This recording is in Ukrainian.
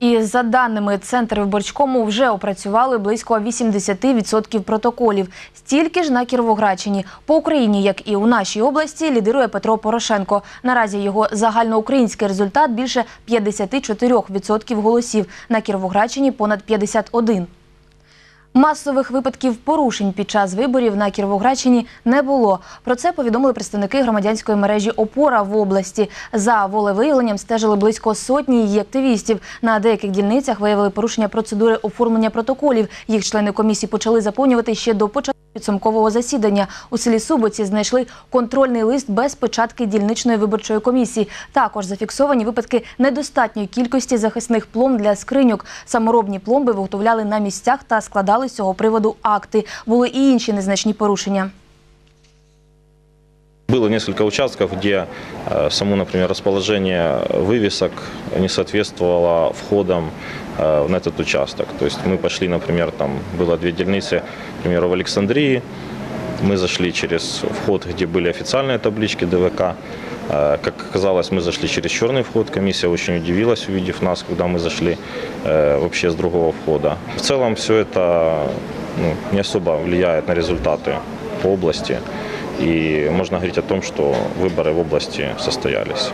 І за даними Центру виборчкому вже опрацювали близько 80% протоколів. Стільки ж на Кіровоградщині. По Україні, як і у нашій області, лідирує Петро Порошенко. Наразі його загальноукраїнський результат більше 54% голосів. На Кіровоградщині понад 51%. Масових випадків порушень під час виборів на Кіровоградщині не було. Про це повідомили представники громадянської мережі Опора в області. За волевиявленням стежили близько сотні її активістів. На деяких дільницях виявили порушення процедури оформлення протоколів. Їх члени комісії почали заповнювати ще до початку підсумкового засідання. У селі Субоці знайшли контрольний лист без печатки дільничної виборчої комісії. Також зафіксовані випадки недостатньої кількості захисних пломб для скриньок. Саморобні пломби виготовляли на місцях та складали з цього приводу акти. Були і інші незначні порушення. Было несколько участков, где э, само, например, расположение вывесок не соответствовало входам э, на этот участок. То есть мы пошли, например, там было две дельницы, к примеру, в Александрии. Мы зашли через вход, где были официальные таблички ДВК. Э, Как оказалось, мы зашли через черный вход. Комиссия очень удивилась, увидев нас, когда мы зашли вообще с другого входа. В целом все это ну, не особо влияет на результаты по области. И можно говорить о том, что выборы в области состоялись.